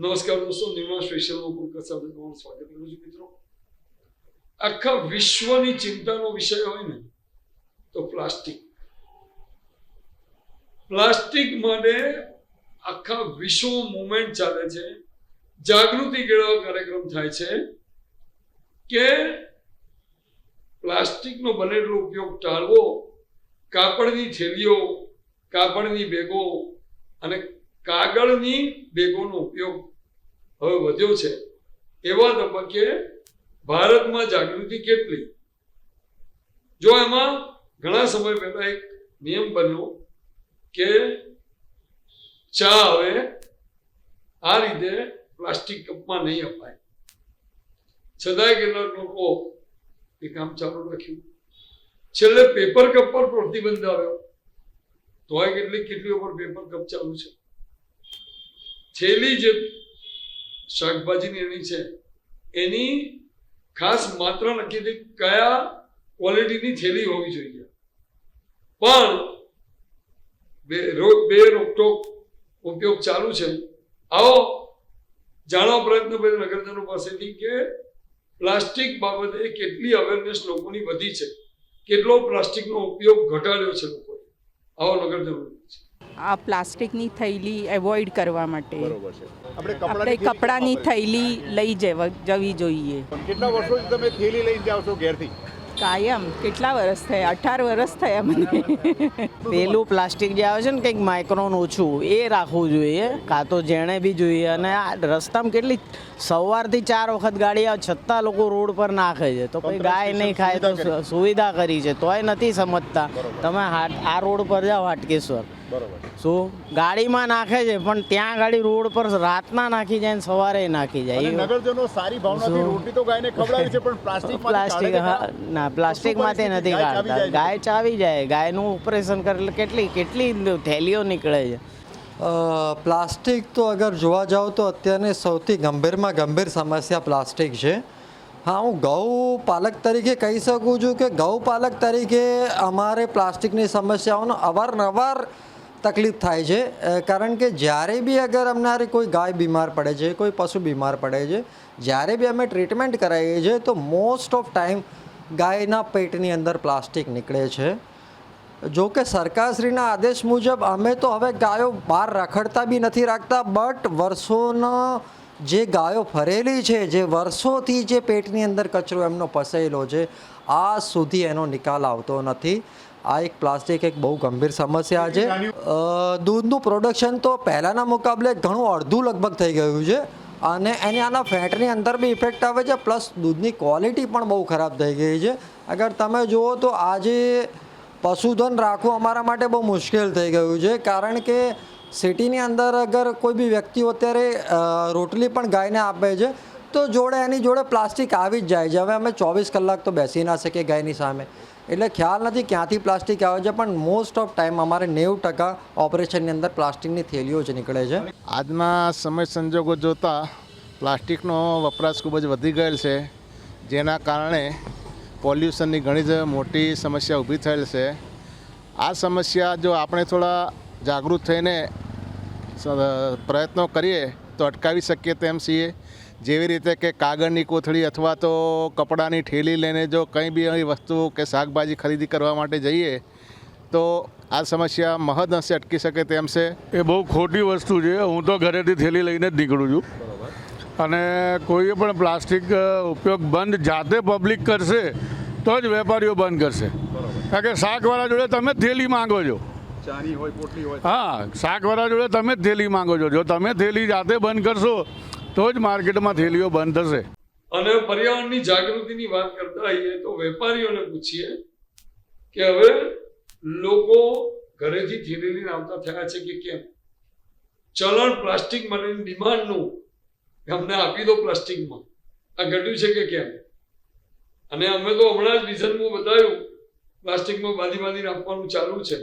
નમસ્કાર દોસ્તો નિર્માણ સ્પેશિયલમાં પુલકર સાથે તમારું સ્વાગત કરું છું મિત્રો આખા વિશ્વની ચિંતાનો વિષય હોય ને તો પ્લાસ્ટિક પ્લાસ્ટિક માટે આખા વિશ્વ મુવમેન્ટ ચાલે છે જાગૃતિ કેળવવા કાર્યક્રમ થાય છે કે પ્લાસ્ટિકનો એટલો ઉપયોગ ટાળવો કાપડની થેલીઓ કાપડની બેગો અને કાગળની બેગોનો ઉપયોગ હવે વધ્યો છે. એવા તબક્કે ભારતમાં જાગૃતિ કેટલી? જો એમાં ઘણા સમય પહેલા એક નિયમ બન્યો કે ચા હવે આ રીતે પ્લાસ્ટિક કપમાં નહીં અપાય. છતાંય કેટલાક લોકો એ કામ ચાલુ રાખ્યું. છેલ્લે પેપર કપ પર પ્રતિબંધ આવ્યો. તોય કેટલી કેટલીઓ પર પેપર કપ ચાલુ છે. છેલ્લી જે શાકભાજીની એની છે. એની ખાસ માત્ર નક્કી થઈ કયા ક્વોલિટીની થેલી હોવી જોઈએ. પણ બે બે રોકટોક ઉપયોગ ચાલુ છે. આવો જાણવા પ્રયત્ન કર્યો નગરજનો પાસેથી કે પ્લાસ્ટિક બાબતે કેટલી અવેરનેસ લોકોની વધી છે. કેટલો પ્લાસ્ટિકનો ઉપયોગ ઘટાડ્યો છે લોકોએ. આવો નગરજનો આ પ્લાસ્ટિકની થૈલી એવોઇડ કરવા માટે. આપણે આપણે કપડાની કપડાની થૈલી લઈ જવી જોઈએ. કેટલા વર્ષોથી તમે થેલી લઈ જાઓ છો ઘેરથી? કાયમ. કેટલા વર્ષ થયા? અઢાર વર્ષ થયા મને. પેલું પ્લાસ્ટિક જે આવે છે ને કંઈક માઇક્રોન ઓછું એ રાખવું જોઈએ. કાં તો જેણે બી જોઈએ અને આ રસ્તામાં કેટલી સવારથી ચાર વખત ગાડી આવે છતાં લોકો રોડ પર નાખે છે. તો પછી ગાય નહીં ખાય તો સુવિધા કરી. છે. તોય નથી સમજતા. તમે આ રોડ પર જાઓ હાટકેશ્વર. શું? ગાડીમાં નાખે છે પણ ત્યાં ગાડી રોડ પર રાતના નાખી જાય ને સવારે નાખી જાય. નગરજનો સારી ભાવનાથી રોટલી તો ગાયને ખવડાવી છે પણ પ્લાસ્ટિક પ્લાસ્ટિક ના? પ્લાસ્ટિકમાંથી નથી કાઢતા. ગાય ચાવી જાય. ગાયનું ઓપરેશન કરે એટલે કેટલી કેટલી થેલીઓ નીકળે છે. પ્લાસ્ટિક તો અગર જોવા જાઓ તો અત્યારની સૌથી ગંભીરમાં ગંભીર સમસ્યા પ્લાસ્ટિક છે. હા, હું ગૌ પાલક તરીકે કહી શકું છું કે ગૌ પાલક તરીકે અમારે પ્લાસ્ટિકની સમસ્યાઓનો અવારનવાર તકલીફ થાય છે. કારણ કે જ્યારે બી અગર અમારે કોઈ ગાય બીમાર પડે છે, કોઈ પશુ બીમાર પડે છે, જ્યારે બી અમે ટ્રીટમેન્ટ કરાવીએ છીએ તો મોસ્ટ ઓફ ટાઈમ ગાયના પેટની અંદર પ્લાસ્ટિક નીકળે છે. જો કે સરકારશ્રીના આદેશ મુજબ અમે તો હવે ગાયો બહાર રખડતા બી નથી રાખતા બટ વર્ષોનો જે ગાયો ફરેલી છે, જે વર્ષોથી જે પેટની અંદર કચરો એમનો પસેલો છે, આ સુધી એનો નિકાલ આવતો નથી. આ એક પ્લાસ્ટિક એક બહુ ગંભીર સમસ્યા છે. દૂધનું પ્રોડક્શન તો પહેલાંના મુકાબલે ઘણું અડધું લગભગ થઈ ગયું છે અને એની આના ફેટની અંદર બી ઇફેક્ટ આવે છે પ્લસ દૂધની ક્વોલિટી પણ બહુ ખરાબ થઈ ગઈ છે. અગર તમે જુઓ તો આજે પશુધન રાખવું અમારા માટે બહુ મુશ્કેલ થઈ ગયું છે. કારણ કે સિટીની અંદર અગર કોઈ બી વ્યક્તિઓ અત્યારે રોટલી પણ ગાયને આપે છે, તો જોડે એની જોડે પ્લાસ્ટિક આવી જ જાય છે. હવે અમે ચોવીસ કલાક તો બેસી ના શકીએ ગાયની સામે. એટલે ખ્યાલ નથી ક્યાંથી પ્લાસ્ટિક આવે છે, પણ મોસ્ટ ઓફ ટાઈમ અમારે નેવું ટકા ઓપરેશનની અંદર પ્લાસ્ટિકની થેલીઓ જ નીકળે છે. આજના સમય સંજોગો જોતાં પ્લાસ્ટિકનો વપરાશ ખૂબ જ વધી ગયેલ છે, જેના કારણે પોલ્યુશનની ઘણી જ મોટી સમસ્યા ઊભી થયેલ છે. આ સમસ્યા જો આપણે થોડા જાગૃત થઈને પ્રયત્નો કરીએ તો અટકાવી શકીએ તેમ છીએ. જેવી રીતે કે કાગળની કોથળી અથવા તો કપડાની ઠેલી લઈને જો કંઈ બી એવી વસ્તુ કે શાકભાજી ખરીદી કરવા માટે જઈએ, તો આ સમસ્યા મહદ અંશે અટકી શકે તેમ છે. એ બહુ ખોટી વસ્તુ છે. હું તો ઘરેથી થેલી લઈને જ નીકળું છું. અને કોઈએ પણ પ્લાસ્ટિક ઉપયોગ બંધ જાતે પબ્લિક કરશે તો જ વેપારીઓ બંધ કરશે. કારણ કે શાકવાળા જોડે તમે થેલી માંગો છો. હા શાકવાળા જોડે તમે જ થેલી માંગો છો. જો તમે થેલી જાતે બંધ કરશો તો જ માર્કેટમાં થેલીઓ બંધ થશે. અને પર્યાવરણની જાગૃતિની વાત કરતા આવીએ તો વેપારીઓને પૂછીએ કે હવે લોકો ઘરેથી થેલી લઈને આવતા થયા છે કે કેમ? ચલણ પ્લાસ્ટિક માટેની ડિમાન્ડનું અમને આપી દો પ્લાસ્ટિકમાં. આ ઘટ્યું છે કે કેમ? અને અમે તો હમણાં જ વિઝનમાં બતાવ્યું, પ્લાસ્ટિકમાં બાંધી બાંધીને આપવાનું ચાલુ છે.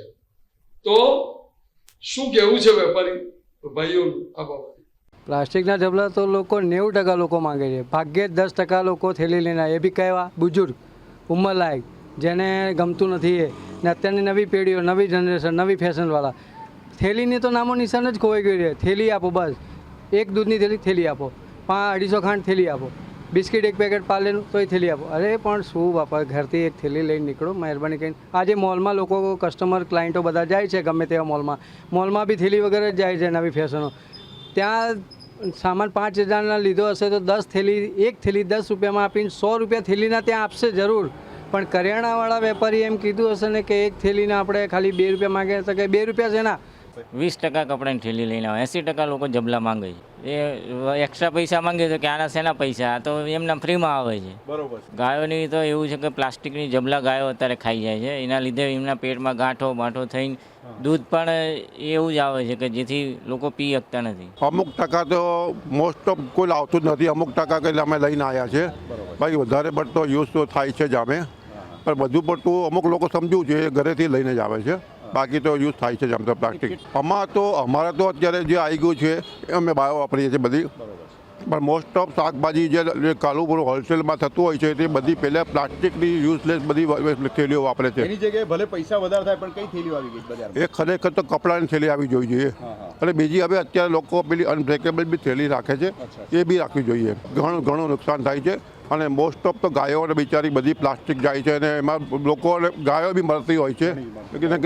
તો શું કહેવું છે વેપારી ભાઈઓનું આ બાબતે? પ્લાસ્ટિકના ઢબલા તો લોકો નેવું ટકા લોકો માંગે છે. ભાગ્યે જ દસ ટકા લોકો થેલી લઈને એ બી કહેવા બુજુર્ગ ઉંમરલાયક જેને ગમતું નથી એ. ને અત્યારની નવી પેઢીઓ, નવી જનરેશન, નવી ફેશનવાળા. થેલીની તો નામો નિશાન જ ખોવાઈ ગયું છે. થેલી આપો બસ. એક દૂધની થેલી થેલી આપો પાંચ અઢીસો ખાંડ થેલી આપો, બિસ્કિટ એક પેકેટ પાલેનું તોય થેલી આપો. અરે, પણ શું બાપા, ઘરથી એક થેલી લઈને નીકળો, મહેરબાની કરીને. આજે મોલમાં લોકો કસ્ટમર ક્લાયન્ટો બધા જાય છે ગમે તેવા મોલમાં. મોલમાં બી થેલી વગર જ જાય છે નવી ફેશનો ત્યાં સામાન પાંચ હજારના લીધો હશે તો દસ થેલી, એક થેલી દસ રૂપિયામાં આપીને સો રૂપિયા થેલીના ત્યાં આપશે જરૂર. પણ કરિયાણાવાળા વેપારી એમ કીધું હશે ને કે એક થેલીના આપણે ખાલી બે રૂપિયા માગે તો કે બે રૂપિયા છે ના. વીસ ટકા કપડાની થેલી લઈને આવે. એંસી ટકા લોકો જબલા માંગે છે. એ એક્સ્ટ્રા પૈસા માંગે છે કે આના શેના પૈસા? આ તો એમના ફ્રીમાં આવે છે. બરોબર ગાયોની તો એવું છે કે પ્લાસ્ટિકની જબલા ગાયો અત્યારે ખાઈ જાય છે. એના લીધે એમના પેટમાં ગાંઠો બાંઠો થઈને દૂધ પણ એવું જ આવે છે કે જેથી લોકો પી શકતા નથી. અમુક ટકા તો મોસ્ટ ઓફ કોઈ આવતું જ નથી. અમુક ટકા કંઈ અમે લઈને આવ્યા છે ભાઈ વધારે પડતો યુઝ તો થાય છે જ અમે પણ બધું પડતું અમુક લોકો સમજવું છે એ ઘરેથી લઈને જ આવે છે. બાકી તો યુઝ થાય છે જેમ તો પ્લાસ્ટિક. અમાર તો અમારા તો અત્યારે જે આવી ગયું છે એ અમે બાયો વાપરીએ છીએ બધી. પણ મોસ્ટ ઓફ શાકભાજી જે કાલું પૂરું હોલસેલમાં થતું હોય છે તે બધી પહેલાં પ્લાસ્ટિકની યુઝલેસ બધી થેલીઓ વાપરે છે. એની જગ્યાએ ભલે પૈસા વધારે થાય પણ કઈ થેલીઓ આવી ગઈ એ ખરેખર તો કપડાની થેલી આવી જોવી જોઈએ. અને બીજી હવે અત્યારે લોકો પેલી અનબ્રેકેબલ બી થેલી રાખે છે એ બી રાખવી જોઈએ. ઘણું ઘણું નુકસાન થાય છે. અને મોસ્ટ ઓફ તો ગાયોને બિચારી બધી પ્લાસ્ટિક જાય છે અને એમાં લોકોને ગાયો બી મળતી હોય છે.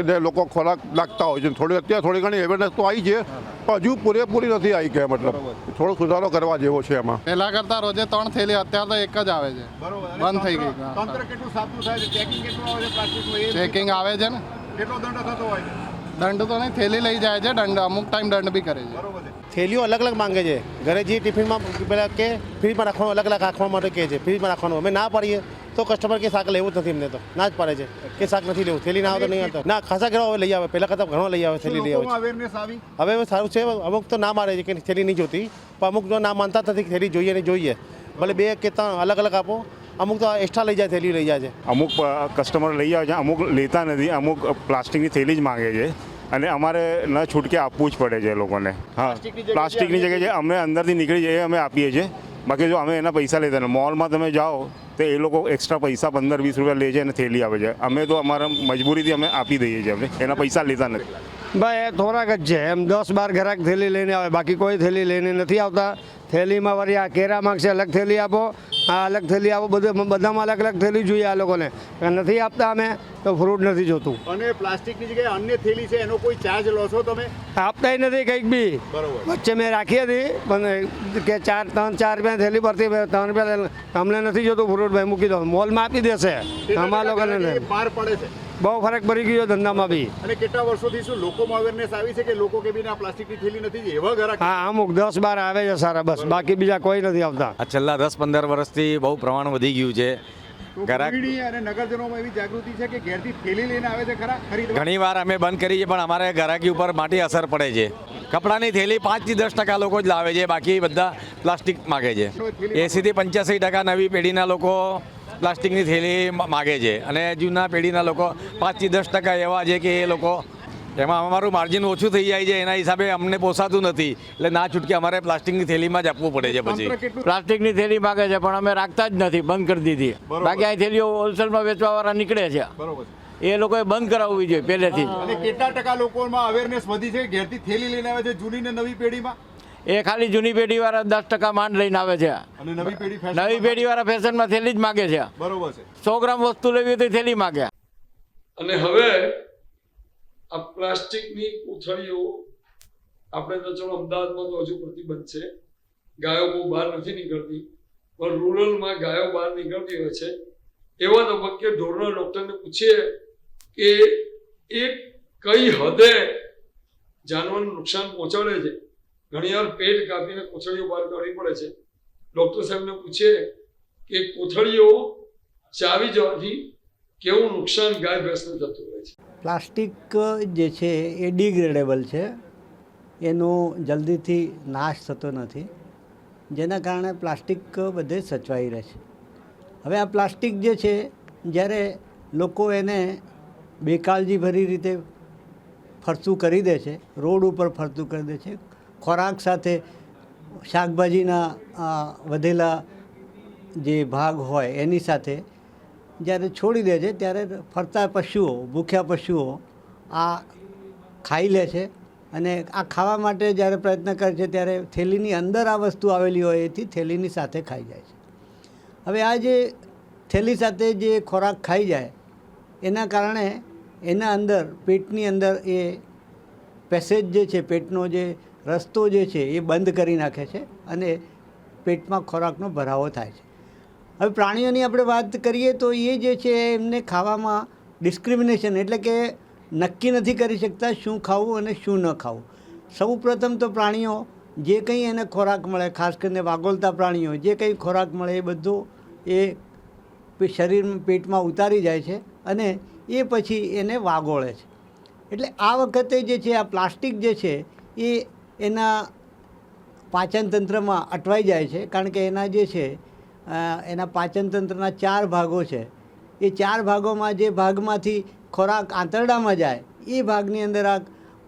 કે લોકો ખોરાક નાખતા હોય છે. થોડી અત્યારે થોડી ઘણી અવેરનેસ તો આવી છે પણ હજુ પૂરેપૂરી નથી આવી કે મતલબ. થોડો સુધારો કરવા જેવો છે એમાં. પહેલાં કરતાં રોજે ત્રણ થેલી અત્યારે તો એક જ આવે છે. બરોબર. બંધ થઈ ગઈ. તંત્ર કેટલું સાચું થાય છે? ચેકિંગ કેટલું આવે છે પ્લાસ્ટિકનું ચેકિંગ આવે છે ને. કેટલો દંડ થતો હોય દંડ તો નહીં થેલી લઈ જાય છે દંડ. અમુક ટાઈમ દંડ બી કરે છે. બરોબર છે. થેલીઓ અલગ અલગ માંગે છે. ઘરે જે ટિફિનમાં પેલા કે ફ્રીજમાં રાખવાનું અલગ અલગ રાખવા માટે કહે છે. ફ્રીજમાં રાખવાનું. અમે ના પાડીએ તો કસ્ટમર કે શાક લેવું જ નથી એમને તો. ના જ પાડે છે કે શાક નથી લેવું. થેલી ના આવે તો નહીં આવતો. ના, ખાસા ઘણો હવે લઈ આવે. પહેલાં કરતાં ઘણો લઈ આવે થેલી લઈ આવે હવે સારું છે. અમુક તો ના મારે છે કે થેલી નહીં જોતી. પણ અમુક જો ના માનતા નથી થેલી જોઈએ ને જોઈએ. ભલે બે કે ત્રણ અલગ અલગ આપો. અમુક તો એક્સ્ટ્રા લઈ જાય, થેલી લઈ જાય છે. અમુક કસ્ટમર લઈ આવે છે. અમુક લેતા નથી. અમુક પ્લાસ્ટિકની થેલી જ માગે છે. અને અમારે ન છૂટકે આપવું જ પડે છે એ લોકોને. હા. પ્લાસ્ટિકની જગ્યાએ છે. અમે અંદરથી નીકળી જઈએ અમે આપીએ છીએ. બાકી જો અમે એના પૈસા લેતા મોલમાં તમે જાઓ તો એ લોકો એક્સ્ટ્રા પૈસા પંદર વીસ રૂપિયા લે છે અને થેલી આવે છે. અમે તો અમારા મજબૂરીથી અમે આપી દઈએ છીએ અમે એના પૈસા લેતા નથી. ભાઈ એ થોડાક જ છે. એમ દસ બાર ઘરાક થેલી લઈને આવે. બાકી કોઈ થેલી લઈને નથી આવતા. થેલીમાં વળી આ કેરા માગશે અલગ થેલી આપો. આ અલગ થેલી આપો બધું બધામાં અલગ અલગ થેલી જોઈએ આ લોકોને. નથી આપતા અમે તો ફ્રૂટ નથી જોતું. અને પ્લાસ્ટિકની જગ્યાએ અન્ય થેલી છે એનો કોઈ ચાર્જ લો છો તમે? આપતા નથી કંઈક બી. બરોબર. વચ્ચે મેં રાખી હતી પણ કે ચાર ત્રણ ચાર રૂપિયા થેલી પરથી ત્રણ રૂપિયા અમને નથી જોતું ફ્રૂટ ભાઈ મૂકી દો મોલમાં આપી દેશે. અમારા લોકોને. પાર પડે છે. બહુ ફરક પડી ગયો ધંધામાં બી. અને કેટલા વર્ષોથી શું લોકોમાં અવેરનેસ આવી છે કે લોકો કે બીના પ્લાસ્ટિકની થેલી નથી એવા ઘરા હા અમુક દસ બાર આવે છે સારા બસ. બાકી બીજા કોઈ નથી આવતા. આ છેલ્લા દસ પંદર વર્ષથી બહુ પ્રમાણ વધી ગયું છે. ગ્રાહક અને નગરજનોમાં એવી જાગૃતિ છે કે ઘેરથી થેલી લઈને આવે છે ખરા? ઘણી વાર અમે બંધ કરી છે પણ અમારે ગ્રાહકી ઉપર માટી અસર પડે છે. કપડાની થેલી પાંચથી દસ ટકા લોકો જ લાવે છે બાકી બધા પ્લાસ્ટિક માગે છે. એંસીથી પંચ્યાસી ટકા નવી પેઢીના લોકો પ્લાસ્ટિકની થેલી માગે છે. અને જૂના પેઢીના લોકો પાંચથી દસ ટકા એવા છે કે એ લોકો એમાં અમારું માર્જિન ઓછું થઈ જાય છે એના હિસાબે અમને પોસાતું નથી. એટલે ના છૂટકે અમારે પ્લાસ્ટિકની થેલીમાં જ આપવું પડે છે પછી. પ્લાસ્ટિકની થેલી માગે છે પણ અમે રાખતા જ નથી બંધ કરી દીધી. બાકી આ થેલીઓ હોલસેલમાં વેચવાવાળા નીકળે છે. બરોબર એ લોકોએ બંધ કરાવવી જોઈએ પહેલેથી કેટલા ટકા લોકોમાં અવેરનેસ વધી છે? ઘેરથી થેલી લઈને આવે છે જૂની ને નવી પેઢીમાં? એ ખાલી જૂની પેઢી વાળા દસ ટકા માંડ લઈને આવે છે. અને નવી પેઢી વાળા ફેશનમાં થેલી જ માગે છે. બરોબર છે. સો ગ્રામ વસ્તુ લેવી હોય તો થેલી માગે. અને હવે આ પ્લાસ્ટિકની કોથળીઓ આપણે તો ચલો અમદાવાદમાં તો હજુ પ્રતિબંધ છે. ગાયો બહુ બહાર નથી નીકળતી. પણ રૂરલમાં ગાયો બહાર નીકળતી હોય છે. એવા તબક્કે ઢોરના ડૉક્ટરને પૂછીએ કે એ કઈ હદે જાનવરને નુકસાન પહોંચાડે છે. ઘણીવાર પેટ કાપીને કોથળીઓ બહાર કાઢવી પડે છે. ડૉક્ટર સાહેબને પૂછે કે કોથળીઓ ચાવી જવાથી કેવું નુકસાન ગાય ભેંસને થતું હોય છે? પ્લાસ્ટિક જે છે એ ડિગ્રેડેબલ છે. એનો જલ્દીથી નાશ થતો નથી. જેના કારણે પ્લાસ્ટિક બધે સચવાઈ રહે છે. હવે આ પ્લાસ્ટિક જે છે, જ્યારે લોકો એને બેકાળજીભરી રીતે ફરતું કરી દે છે, રોડ ઉપર ફરતું કરી દે છે ખોરાક સાથે શાકભાજીના વધેલા જે ભાગ હોય એની સાથે જ્યારે છોડી દે છે, ત્યારે ફરતા પશુઓ, ભૂખ્યા પશુઓ આ ખાઈ લે છે અને આ ખાવા માટે જ્યારે પ્રયત્ન કરે છે, ત્યારે થેલીની અંદર આ વસ્તુ આવેલી હોય એથી થેલીની સાથે ખાઈ જાય છે. હવે આ જે થેલી સાથે જે ખોરાક ખાઈ જાય, એના કારણે એના અંદર, પેટની અંદર એ પેસેજ જે છે, પેટનો જે રસ્તો જે છે એ બંધ કરી નાખે છે અને પેટમાં ખોરાકનો ભરાવો થાય છે. હવે પ્રાણીઓની આપણે વાત કરીએ તો એ જે છે એમને ખાવામાં ડિસ્ક્રિમિનેશન એટલે કે નક્કી નથી કરી શકતા શું ખાવું અને શું ન ખાવું. સૌ પ્રથમ તો પ્રાણીઓ જે કંઈ એને ખોરાક મળે, ખાસ કરીને વાગોલતા પ્રાણીઓ જે કંઈ ખોરાક મળે એ બધું એ શરીર પેટમાં ઉતારી જાય છે અને એ પછી એને વાગોળે છે. એટલે આ વખતે જે છે આ પ્લાસ્ટિક જે છે એ એના પાચનતંત્રમાં અટવાઈ જાય છે, કારણ કે એના જે છે એના પાચનતંત્રના ચાર ભાગો છે. એ ચાર ભાગોમાં જે ભાગમાંથી ખોરાક આંતરડામાં જાય, એ ભાગની અંદર આ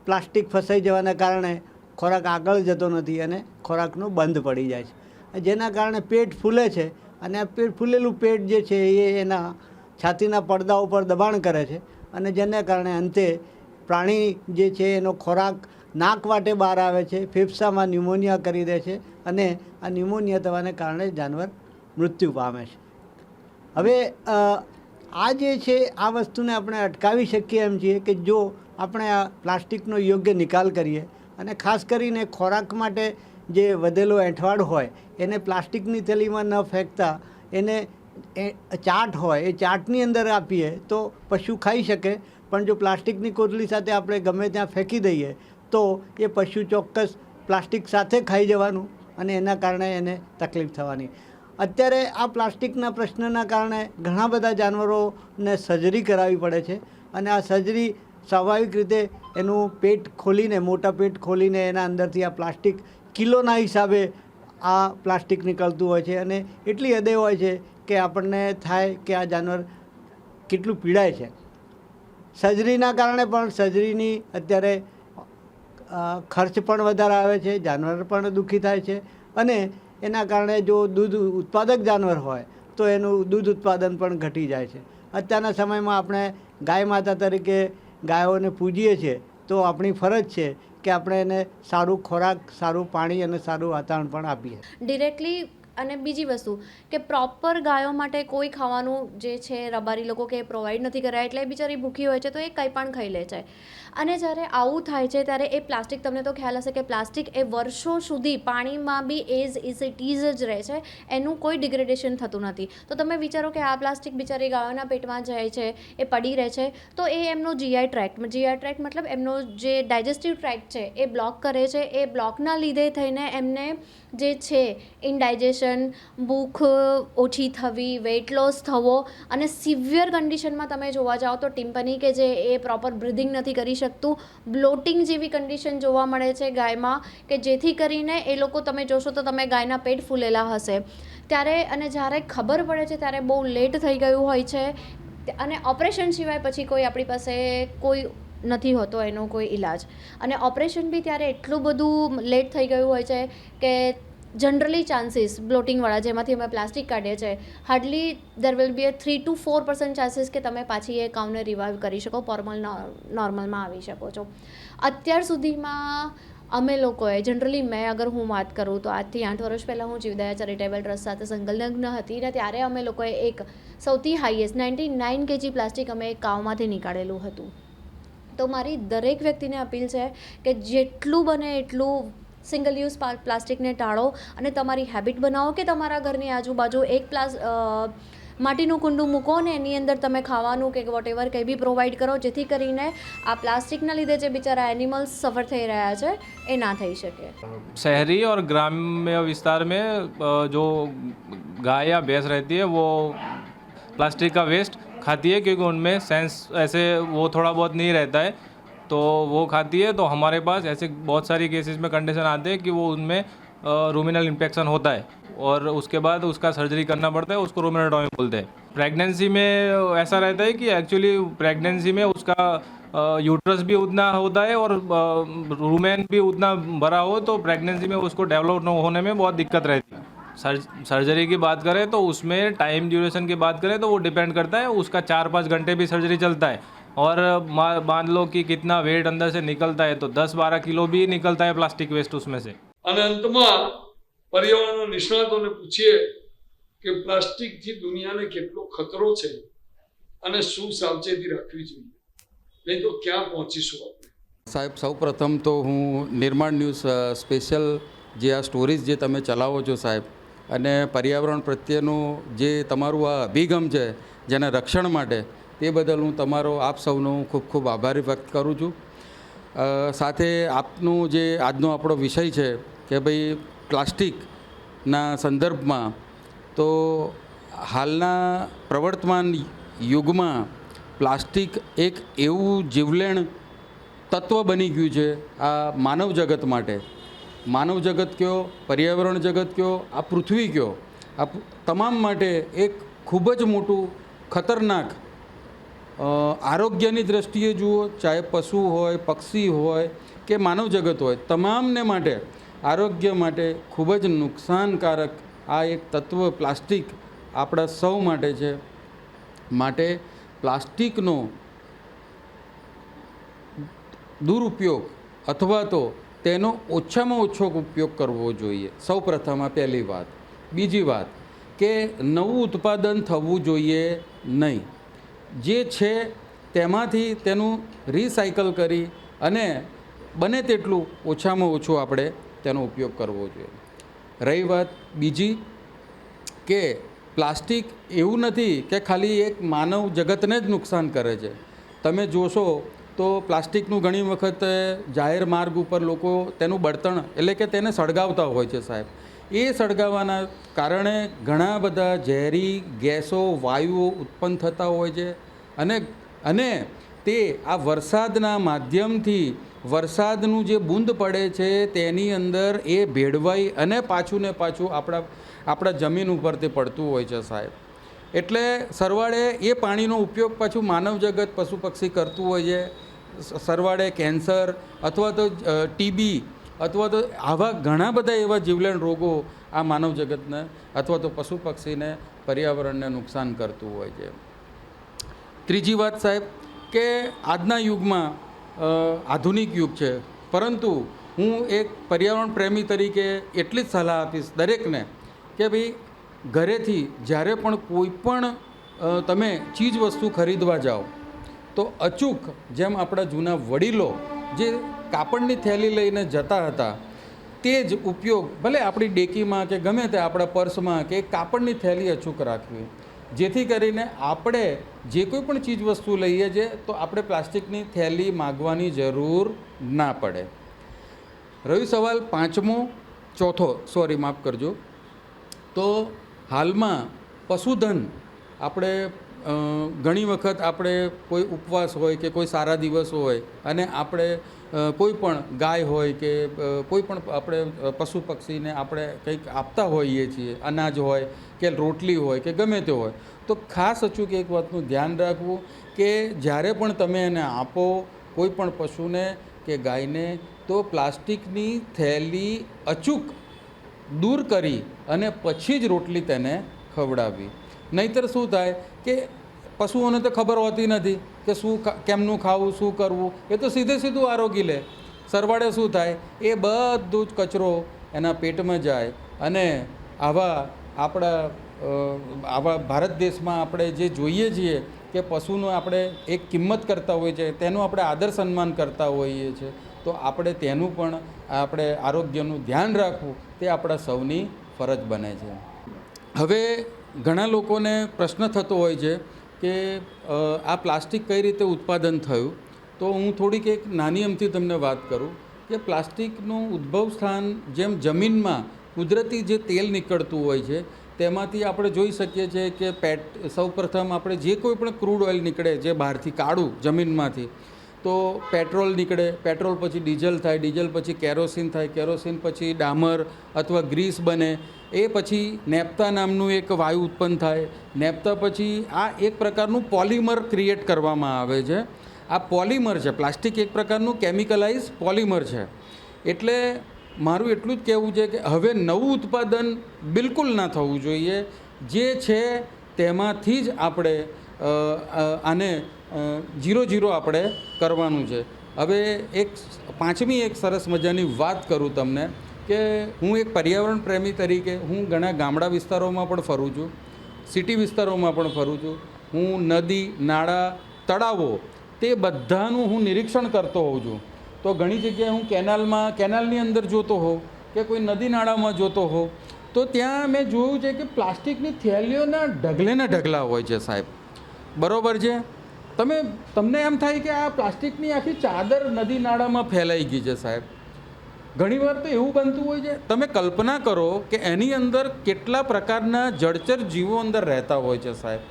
પ્લાસ્ટિક ફસાઈ જવાના કારણે ખોરાક આગળ જતો નથી અને ખોરાકનું બંધ પડી જાય છે. જેના કારણે પેટ ફૂલે છે અને આ પેટ ફૂલેલું પેટ જે છે એ એના છાતીના પડદા ઉપર દબાણ કરે છે અને જેના કારણે અંતે પ્રાણી જે છે એનો ખોરાક નાક વાટે બહાર આવે છે, ફેફસામાં ન્યુમોનિયા કરી દે છે અને આ ન્યુમોનિયા થવાને કારણે જાનવર મૃત્યુ પામે છે. હવે આ જે છે, આ વસ્તુને આપણે અટકાવી શકીએ એમ છીએ કે જો આપણે આ પ્લાસ્ટિકનો યોગ્ય નિકાલ કરીએ અને ખાસ કરીને ખોરાક માટે જે વધેલો એંઠવાડ હોય, એને પ્લાસ્ટિકની થેલીમાં ન ફેંકતા, એને ચાટ હોય, એ ચાટની અંદર આપીએ તો પશુ ખાઈ શકે, પણ જો પ્લાસ્ટિકની કોથળી સાથે આપણે ગમે ત્યાં ફેંકી દઈએ તો એ પશુ ચોક્કસ પ્લાસ્ટિક સાથે ખાઈ જવાનું અને એના કારણે એને તકલીફ થવાની. અત્યારે આ પ્લાસ્ટિકના પ્રશ્નના કારણે ઘણા બધા જાનવરોને સર્જરી કરાવવી પડે છે અને આ સર્જરી સ્વાભાવિક રીતે એનું પેટ ખોલીને, મોટા પેટ ખોલીને એના અંદરથી આ પ્લાસ્ટિક કિલોના હિસાબે આ પ્લાસ્ટિક નીકળતું હોય છે અને એટલી હદે હોય છે કે આપણને થાય કે આ જાનવર કેટલું પીડાય છે. સર્જરીના કારણે પણ સર્જરીની અત્યારે ખર્ચ પણ વધારે આવે છે, જાનવર પણ દુઃખી થાય છે અને એના કારણે જો દૂધ ઉત્પાદક જાનવર હોય તો એનું દૂધ ઉત્પાદન પણ ઘટી જાય છે. અત્યારના સમયમાં આપણે ગાય માતા તરીકે ગાયોને પૂજીએ છીએ તો આપણી ફરજ છે કે આપણે એને સારું ખોરાક, સારું પાણી અને સારું વાતાવરણ પણ આપીએ. ડિરેક્ટલી અને બીજી વસ્તુ કે પ્રોપર ગાયો માટે કોઈ ખાવાનું જે છે, રબારી લોકો કે પ્રોવાઈડ નથી કર્યા, એટલે બિચારી ભૂખી હોય છે, તો એ કંઈ પણ ખાઈ લે છે. અને જ્યારે આવું થાય છે, ત્યારે એ પ્લાસ્ટિક તમને તો ખ્યાલ હશે કે પ્લાસ્ટિક એ વર્ષો સુધી પાણીમાં be as is it is જ રહે છે, એનું કોઈ ડિગ્રેડેશન થતું નથી. તો તમે વિચારો કે આ પ્લાસ્ટિક બિચારી ગાયોના પેટમાં જાય છે, એ પડી રહે છે, તો એ એમનો જીઆઈ ટ્રેક જીઆઈ ટ્રેક મતલબ એમનો જે ડાયજેસ્ટિવ ટ્રેક છે, એ બ્લોક કરે છે, એ બ્લોકના લીધે થઈને એમને જે છે ઇનડાયજેશન ભૂખ, ઓછી થવી વેઇટ લોસ થવો અને સિવિયર કન્ડિશનમાં તમે જોવા જાઓ તો ટિમ્પની કે જે એ પ્રોપર બ્રિધિંગ નથી કરી શકતું બ્લોટિંગ જેવી કન્ડિશન જોવા મળે છે ગાયમાં કે જેથી કરીને એ લોકો તમે જોશો તો તમે ગાયના પેટ ફૂલેલા હશે. ત્યારે અને જ્યારે ખબર પડે છે ત્યારે બહુ લેટ થઈ ગયું હોય છે અને ઓપરેશન સિવાય પછી કોઈ આપણી પાસે કોઈ નથી હોતો એનો કોઈ ઈલાજ. અને ઓપરેશન બી ત્યારે એટલું બધું લેટ થઈ ગયું હોય છે કે જનરલી ચાન્સીસ બ્લોટિંગવાળા, જેમાંથી અમે પ્લાસ્ટિક કાઢીએ છીએ hardly there will be a three two four percent chances કે તમે પાછી એ કાઉને રિવાઇવ કરી શકો ફોર્મલ નોર્મલમાં આવી શકો છો. અત્યાર સુધીમાં અમે લોકોએ, જનરલી મેં અગર હું વાત કરું તો આજથી આઠ વર્ષ પહેલાં હું જીવદયા ચેરિટેબલ ટ્રસ્ટ સાથે સંલગ્ન હતી ને ત્યારે અમે લોકોએ એક સૌથી highest ninety nine KG plastic અમે એક કાઉમાંથી નીકાળેલું હતું. તો મારી દરેક વ્યક્તિને અપીલ છે કે જેટલું બને એટલું સિંગલ યુઝ પ્લાસ્ટિકને ટાળો અને તમારી હેબિટ બનાવો કે તમારા ઘરની આજુબાજુ એક પ્લાસ માટીનું કુંડું મૂકો ને એની અંદર તમે ખાવાનું કે વોટ એવર કંઈ બી પ્રોવાઈડ કરો, જેથી કરીને આ પ્લાસ્ટિકના લીધે જે બિચારા એનિમલ્સ સફર થઈ રહ્યા છે, એ ના થઈ શકે. શહેરી ઓર ગ્રામ્ય વિસ્તારમાં જો ગાય યા ભેંસ રહેતી હૈ વો પ્લાસ્ટિક કા વેસ્ટ खाती है क्योंकि उनमें सेंस ऐसे वो थोड़ा बहुत नहीं रहता है। तो वो खाती है तो हमारे पास ऐसे बहुत सारी केसेस में कंडीशन आते हैं कि वो उनमें रूमिनल इन्फेक्शन होता है और उसके बाद उसका सर्जरी करना पड़ता है, उसको रोमिनोटॉमी बोलते हैं। प्रेगनेंसी में ऐसा रहता है कि एक्चुअली प्रेगनेंसी में उसका यूट्रस भी उतना होता है और रूमेन भी उतना भरा हो तो प्रेगनेंसी में उसको डेवलप होने में बहुत दिक्कत रहती है। सर्जरी की बात करें तो उसमें टाइम ड्यूरेशन की बात करें तो वो डिपेंड करता है उसका चार पाँच घंटे भी सर्जरी चलता है और मा- मान लो कि कितना वेट अंदर से निकलता है तो दस बारह किलो भी निकलता है प्लास्टिक वेस्ट उसमें से અને અંતમાં પર્યાવરણના નિષ્ણાતોને પૂછીએ કે પ્લાસ્ટિકથી દુનિયાને કેટલો ખતરો છે અને શું સાવચેતી રાખવી જોઈએ નહીં તો ક્યાં પહોંચીશું આપણે સાહેબ સૌ પ્રથમ તો હું નિર્માણ ન્યૂઝ અ, સ્પેશિયલ જે આ સ્ટોરીઝ જે તમે ચલાવો છો સાહેબ અને પર્યાવરણ પ્રત્યેનું જે તમારું આ અભિગમ છે, જેના રક્ષણ માટે, તે બદલ હું તમારો આપ સૌનો ખૂબ ખૂબ આભારી વ્યક્ત કરું છું. સાથે આપનું જે આજનો આપણો વિષય છે કે ભાઈ પ્લાસ્ટિકના સંદર્ભમાં, તો હાલના પ્રવર્તમાન યુગમાં પ્લાસ્ટિક એક એવું જીવલેણ તત્વ બની ગયું છે આ માનવ જગત માટે. માનવ જગત કયો, પર્યાવરણ જગત કયો, આ પૃથ્વી કયો, આ તમામ માટે એક ખૂબ જ મોટું ખતરનાક આરોગ્યની દ્રષ્ટિએ જુઓ, ચાહે પશુ હોય, પક્ષી હોય કે માનવ જગત હોય, તમામને માટે આરોગ્ય માટે ખૂબ જ નુકસાનકારક આ એક તત્વ પ્લાસ્ટિક આપણા સૌ માટે છે. માટે પ્લાસ્ટિકનો દુરુપયોગ અથવા તો તેનો ઓછામાં ઓછો ઉપયોગ કરવો જોઈએ. સૌ પ્રથમ આ પહેલી વાત. બીજી વાત કે નવું ઉત્પાદન થવું જોઈએ નહીં. જે છે તેમાંથી તેનું રિસાયકલ કરી અને બને તેટલું ઓછામાં ઓછું આપણે તેનો ઉપયોગ કરવો જોઈએ. રહી વાત બીજી કે પ્લાસ્ટિક એવું નથી કે ખાલી એક માનવ જગતને જ નુકસાન કરે છે. તમે જોશો તો પ્લાસ્ટિકનું ઘણી વખત જાહેર માર્ગ ઉપર લોકો તેનું બળતણ એટલે કે તેને સળગાવતા હોય છે સાહેબ. એ સળગાવવાના કારણે ઘણા બધા ઝેરી ગેસો, વાયુઓ ઉત્પન્ન થતા હોય છે અને અને તે આ વરસાદના માધ્યમથી વરસાદનું જે બૂંદ પડે છે તેની અંદર એ ભેળવાઈ અને પાછું ને પાછું આપણા આપણા જમીન ઉપર તે પડતું હોય છે સાહેબ. એટલે સરવાળે એ પાણીનો ઉપયોગ પાછું માનવ જગત પશુ પક્ષી કરતું હોય છે. સરવાળે કેન્સર અથવા તો ટીબી અથવા તો આવા ઘણા બધા એવા જીવલેણ રોગો આ માનવ જગતને અથવા તો પશુ પક્ષીને પર્યાવરણને નુકસાન કરતું હોય છે. ત્રીજી વાત સાહેબ કે આજના યુગમાં આધુનિક યુગ છે. પરંતુ હું એક પર્યાવરણ પ્રેમી તરીકે એટલી જ સલાહ આપીશ દરેકને કે ભાઈ ઘરેથી જ્યારે પણ કોઈ પણ તમે ચીજ વસ્તુ ખરીદવા જાઓ, તો અચૂક જેમ આપણા જૂના વડીલો જે કાપડની થેલી લઈને જતા હતા, તે જ ઉપયોગ, ભલે આપણી ડેકીમાં કે ગમે તે આપણા પર્સમાં કે કાપડની થેલી અચૂક રાખવી, જેથી કરીને આપણે જે કોઈ પણ ચીજ વસ્તુ લઈએ છીએ તો આપણે પ્લાસ્ટિકની થેલી માગવાની જરૂર ના પડે. રહ્યું સવાલ પાંચમો, ચોથો, સોરી, માફ કરજો. તો હાલમાં પશુધન આપણે ઘણી વખત આપણે કોઈ ઉપવાસ હોય કે કોઈ સારા દિવસ હોય અને આપણે કોઈ પણ ગાય હોય કે કોઈ પણ આપણે પશુ પક્ષીને આપણે કંઈક આપતા હોઈએ છીએ, અનાજ હોય કે રોટલી હોય કે ગમે તે હોય, તો ખાસ અચૂક એક વાતનું ધ્યાન રાખવું કે જ્યારે પણ તમે એને આપો કોઈ પણ પશુને કે ગાયને, તો પ્લાસ્ટિકની થેલી અચૂક દૂર કરી અને પછી જ રોટલી તેને ખવડાવવી નહીંતર શું થાય કે પશુઓને તો ખબર હોતી નથી કે શું કેમનું ખાવું, શું કરવું, એ તો સીધે સીધું આરોગી લે. સરવાળે શું થાય? એ બધું જ કચરો એના પેટમાં જાય અને આવા આપણા આવા ભારત દેશમાં આપણે જે જોઈએ છીએ કે પશુનો આપણે એક કિંમત કરતા હોઈએ છીએ, તેનું આપણે આદર સન્માન કરતા હોઈએ છીએ, તો આપણે તેનું પણ આપણે આરોગ્યનું ધ્યાન રાખવું તે આપણા સૌની ફરજ બને છે. હવે ઘણા લોકોને પ્રશ્ન થતો હોય છે કે આ પ્લાસ્ટિક કઈ રીતે ઉત્પાદન થયું? તો હું થોડીક એક નાની અમથી તમને વાત કરું કે પ્લાસ્ટિકનું ઉદ્ભવ સ્થાન જેમ જમીનમાં કુદરતી જે તેલ નીકળતું હોય છે, તેમાંથી આપણે જોઈ શકીએ છીએ કે પેટ, સૌપ્રથમ આપણે જે કોઈ પણ ક્રૂડ ઓઇલ નીકળે જે બહારથી કાઢું જમીનમાંથી તો પેટ્રોલ નીકળે, પેટ્રોલ પછી ડીઝલ થાય, ડીઝલ પછી કેરોસીન થાય, કેરોસીન પછી ડામર અથવા ગ્રીસ બને, એ પછી નેપ્તા નામનું એક વાયુ ઉત્પન્ન થાય. નેપ્તા પછી આ એક પ્રકારનું પોલિમર ક્રિએટ કરવામાં આવે છે. આ પોલિમર છે, પ્લાસ્ટિક એક પ્રકારનું કેમિકલાઇઝ પોલિમર છે. એટલે મારું એટલું જ કહેવું છે કે હવે નવું ઉત્પાદન બિલકુલ ના થવું જોઈએ. જે છે તેમાંથી જ આપણે આને જીરો જીરો આપણે કરવાનું છે. હવે એક પાંચમી એક સરસ મજાની વાત કરું તમને કે હું એક પર્યાવરણ પ્રેમી તરીકે હું ઘણા ગામડા વિસ્તારોમાં પણ ફરું છું, સિટી વિસ્તારોમાં પણ ફરું છું. હું નદી, નાળા, તળાવો તે બધાનું હું નિરીક્ષણ કરતો હોઉં છું. તો ઘણી જગ્યાએ હું કેનાલમાં, કેનાલની અંદર જોતો હોઉં કે કોઈ નદી, નાળામાં જોતો હોઉં. તો ત્યાં મેં જોયું છે કે પ્લાસ્ટિકની થેલીઓના ઢગલે ને ઢગલા હોય છે સાહેબ. બરાબર છે? તમે, તમને એમ થાય કે આ પ્લાસ્ટિકની આખી ચાદર નદી નાળામાં ફેલાઈ ગઈ છે સાહેબ. ઘણીવાર તો એવું બનતું હોય છે, તમે કલ્પના કરો કે એની અંદર કેટલા પ્રકારના જળચર જીવો અંદર રહેતા હોય છે સાહેબ.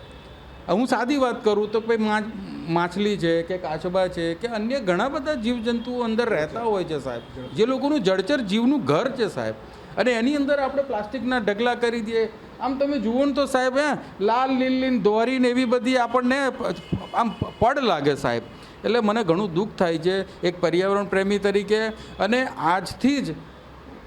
હું સાદી વાત કરું તો ભાઈ માછલી છે કે કાચબા છે કે અન્ય ઘણા બધા જીવજંતુઓ અંદર રહેતા હોય છે સાહેબ. જે લોકોનું જળચર જીવનું ઘર છે સાહેબ. અને એની અંદર આપણે પ્લાસ્ટિકના ઢગલા કરી દઈએ આમ તમે જુઓ ને તો સાહેબ, હે, લાલ, લીલીન દોરીને એવી બધી આપણને આમ પડ લાગે સાહેબ. એટલે મને ઘણું દુઃખ થાય છે એક પર્યાવરણ પ્રેમી તરીકે. અને આજથી જ,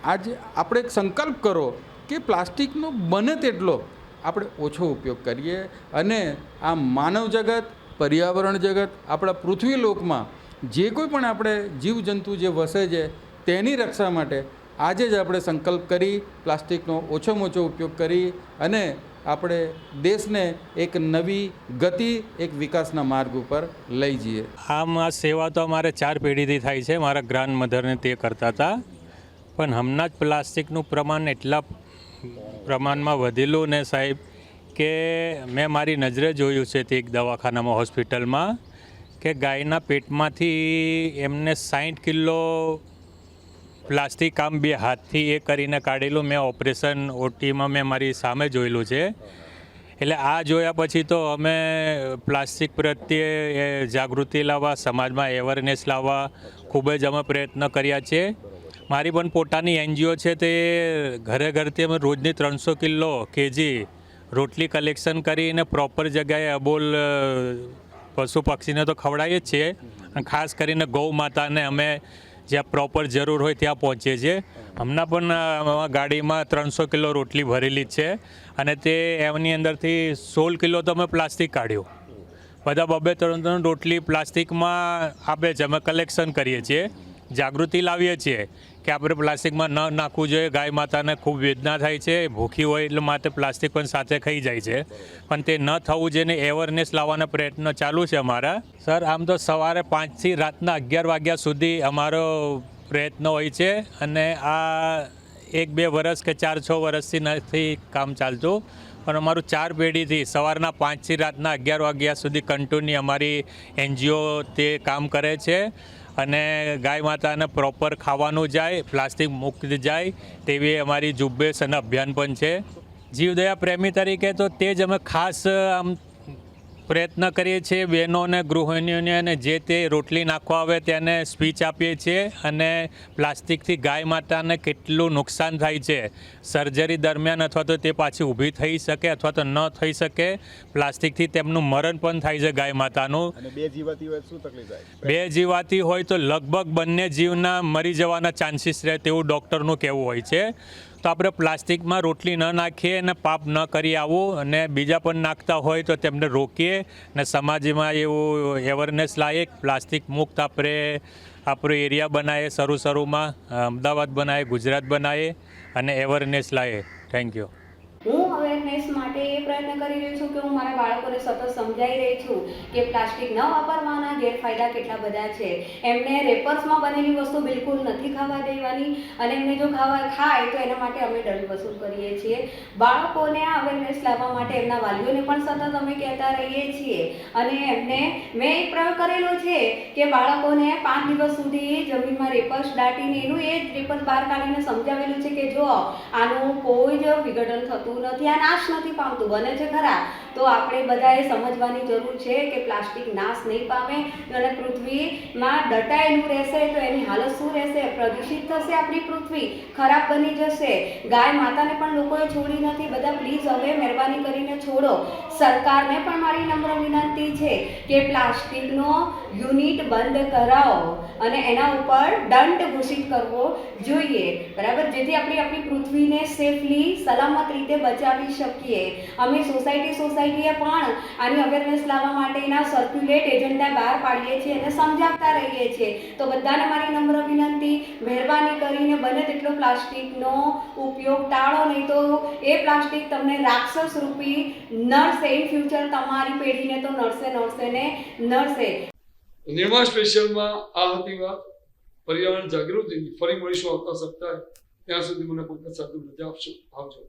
આજ આપણે એક સંકલ્પ કરો કે પ્લાસ્ટિકનો બને તેટલો આપણે ઓછો ઉપયોગ કરીએ. અને આ માનવ જગત, પર્યાવરણ જગત, આપણા પૃથ્વી લોકમાં જે કોઈ પણ આપણે જીવજંતુ જે વસે છે, તેની રક્ષા માટે આજે જ આપણે સંકલ્પ કરી, પ્લાસ્ટિકનો ઓછામાં ઓછો ઉપયોગ કરી અને આપણે દેશને એક નવી ગતિ, એક વિકાસના માર્ગ ઉપર લઈ જઈએ. આમ આ સેવા તો અમારે ચાર પેઢીથી થાય છે. મારા ગ્રાન્ડ મધરને તે કરતા હતા. પણ હમણાં જ પ્લાસ્ટિકનું પ્રમાણ એટલા પ્રમાણમાં વધેલું ને સાહેબ કે મેં મારી નજરે જોયું છે તે એક દવાખાનામાં, હોસ્પિટલમાં, કે ગાયના પેટમાંથી એમને સાઠ કિલો પ્લાસ્ટિક કામ બે હાથથી એ કરીને કાઢેલું. મેં ઓપરેશન ઓટીમાં મેં મારી સામે જોયેલું છે. એટલે આ જોયા પછી તો અમે પ્લાસ્ટિક પ્રત્યે એ જાગૃતિ લાવવા, સમાજમાં એવરનેસ લાવવા ખૂબ જ અમે પ્રયત્ન કર્યા છે. મારી પણ પોતાની એનજીઓ છે તે ઘરે ઘરથી અમે રોજની ત્રણસો કિલો કેજી રોટલી કલેક્શન કરીને પ્રોપર જગ્યાએ અબોલ પશુ પક્ષીને તો ખવડાવીએ જ છીએ. ખાસ કરીને ગૌ માતાને અમે જ્યાં પ્રોપર જરૂર હોય ત્યાં પહોંચીએ છીએ હમણાં પણ ગાડીમાં ત્રણસો કિલો રોટલી ભરેલી જ છે અને તે એમની અંદરથી સોળ કિલો તો અમે પ્લાસ્ટિક કાઢ્યું. બધા બબે ત્રણ ત્રણ રોટલી પ્લાસ્ટિકમાં આપે છે, અમે કલેક્શન કરીએ છીએ. જાગૃતિ લાવીએ છીએ કે આપણે પ્લાસ્ટિકમાં ન નાખવું જોઈએ. ગાય માતાને ખૂબ વેદના થાય છે, ભૂખી હોય એટલે માટે પ્લાસ્ટિક પણ સાથે ખાઈ જાય છે. પણ તે ન થવું જોઈએ એવરનેસ લાવવાના પ્રયત્નો ચાલુ છે અમારા. સર, આમ તો સવારે પાંચથી રાતના અગિયાર વાગ્યા સુધી અમારો પ્રયત્ન હોય છે અને આ એક બે વર્ષ કે ચાર છ વર્ષથી નથી કામ ચાલતું. પણ અમારું ચાર પેઢીથી સવારના પાંચથી રાતના અગિયાર વાગ્યા સુધી કન્ટિન્યુ અમારી એનજીઓ તે કામ કરે છે. અને ગાય માતાને પ્રોપર ખાવાનું જાય પ્લાસ્ટિક મુક્ત જાય, તેવી અમારી અને અભિયાન પણ છે. જીવદયા પ્રેમી તરીકે તો તે જ અમે ખાસ, આમ પ્રયત્ન કરીએ છીએ બહેનોને ગૃહિણીઓને અને જે તે રોટલી નાખવા આવે તેને સ્પીચ આપીએ છીએ અને પ્લાસ્ટિકથી ગાય માતાને કેટલું નુકસાન થાય છે. સર્જરી દરમિયાન અથવા તો તે પાછી ઊભી થઈ શકે અથવા તો ન થઈ શકે પ્લાસ્ટિકથી તેમનું મરણ પણ થાય છે ગાય માતાનું. બે જીવાતી હોય શું તકલીફ થાય? બે જીવાતી હોય તો લગભગ બંને જીવના મરી જવાના ચાન્સીસ રહે તેવું ડૉક્ટરનું કહેવું હોય છે. તો આપણે પ્લાસ્ટિકમાં રોટલી ન નાખીએ અને પાપ ન કરી આવો અને બીજા પણ નાખતા હોય તો તેમને રોકીએ અને સમાજમાં એવું એવરનેસ લાવીએ પ્લાસ્ટિક મુક્ત આપણે આપણો એરિયા બનાવીએ, શરૂ શરૂમાં અમદાવાદ બનાવીએ, ગુજરાત બનાવીએ અને એવરનેસ લાવીએ. થેન્ક યુ હું અવેરનેસ માટે એ પ્રયત્ન કરી રહી છું કે હું મારા બાળકોને સતત સમજાવી રહી છું કે પ્લાસ્ટિક ન વાપરવાના ગેરફાયદા કેટલા બધા છે. એમને રેપર્સમાં બનેલી વસ્તુ બિલકુલ નથી ખાવા દેવાની અને એમને જો ખાવા ખાય તો એના માટે અમે દંડ વસૂલ કરીએ છીએ. બાળકોને આ અવેરનેસ લાવવા માટે એમના વાલીઓને પણ સતત અમે કહેતા રહીએ છીએ. અને એમને મેં એક પ્રયોગ કરેલો છે કે બાળકોને પાંચ દિવસ સુધી જમીનમાં રેપર્સ દાટીને એનું એ જ રેપર્સ બહાર કાઢીને સમજાવેલું છે કે જો આનું કોઈ જ વિઘટન થતું નથી આ નાશ નથી પામતું. બને છે ખરા. તો આપણે બધાએ સમજવાની જરૂર છે કે પ્લાસ્ટિક નાશ નહીં પામે અને પૃથ્વીમાં દટાયેલું રહેશે તો એની હાલત શું રહેશે? પ્રદૂષિત થશે આપણી પૃથ્વી? ખરાબ બની જશે? ગાય માતાને પણ લોકોએ છોડી નથી. બધા પ્લીઝ હવે મહેરબાની કરીને છોડો. સરકારને પણ મારી નમ્ર વિનંતી છે કે પ્લાસ્ટિકનો યુનિટ બંધ કરાવો અને એના ઉપર દંડ ઘોષિત કરવો જોઈએ. બરાબર? જેથી આપણે આપણી પૃથ્વીને સેફલી સલામત રીતે બચાવી શકીએ. અમે સોસાયટી સોસાયટી સોસાયટીએ પણ આની અવેરનેસ લાવવા માટેના સર્ક્યુલેટ એજન્ડા બહાર પાડીએ છીએ અને સમજાવતા રહીએ છીએ. તો બધાને મારી નમ્ર વિનંતી, મહેરબાની કરીને બને તેટલો પ્લાસ્ટિકનો ઉપયોગ ટાળો, નહીં તો એ પ્લાસ્ટિક તમને રાક્ષસ રૂપી નડશે. ઇન ફ્યુચર તમારી પેઢીને તો નડશે નડશે ને નડશે. નિર્મા સ્પેશિયલમાં આ હતી વાત. પર્યાવરણ જાગૃતિની ફરી મળીશું આવતા સપ્તાહે. ત્યાં સુધી મને પંકજ સાધુ રજા આપશો આવજો.